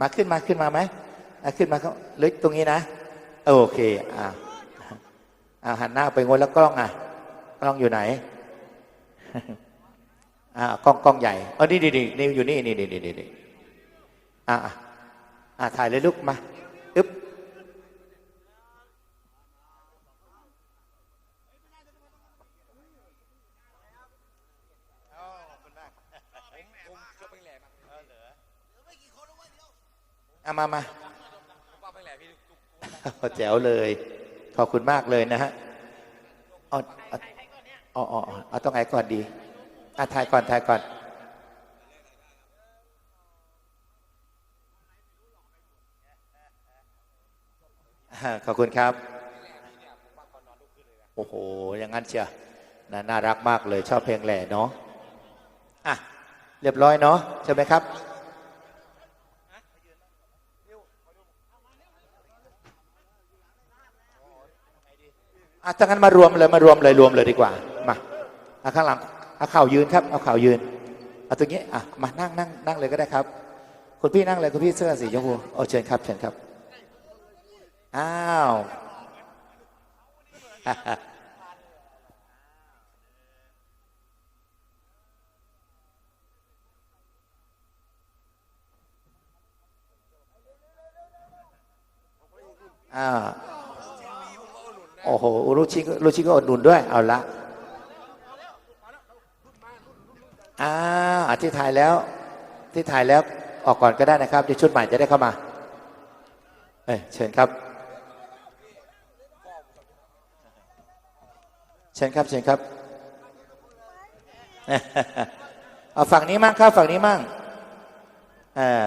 มาขึ้นมาขึ้นมาไหมขึ้นมาเขาลึกตรงนี้นะ โอเคอ่าอ่าหันหน้าไปงนแล้วกล้องอะ กล้องอยู่ไหนอ่ากล้องกล้องใหญ่เออนี่นี่นี่อยู่นี่นี่นี่นี่นี่อ่าอะอ่าถ่ายเลยลูกมาอึ๊บ เอามามาแจ๋วเลย ขอบคุณมากเลยนะฮะเอาเอาเอาเอาเอาต้องไหนก่อนดีอะถ่ายก่อนถ่ายก่อนขอบคุณครับ โอ้โห อย่างนั้นเชียวนะน่ารักมากเลย ชอบเพลงแหล่เนาะ อะ เรียบร้อยเนาะ ใช่ไหมครับ อะถ้างั้นมารวมเลยมารวมเลยรวมเลยดีกว่า มาเอาข้างหลังเอาเข่ายืนครับเอาเข่ายืนเอาตรงนี้อะมานั่งนั่งนั่งเลยก็ได้ครับ คุณพี่นั่งเลยคุณพี่เสื้อสีชมพูโอ้เชิญครับเชิญครับอ้าวอ่า โอ้โหรุชิก็รุชิก็อดหนุนด้วย เอาละอ่าที่ถ่ายแล้ว ที่ถ่ายแล้วออกก่อนก็ได้นะครับเดี๋ยวชุดใหม่จะได้เข้ามาเอ้ยเชิญครับ เชิญครับ เชิญครับเอาฝั่งนี้มั่งครับฝั่งนี้มั่งอ่า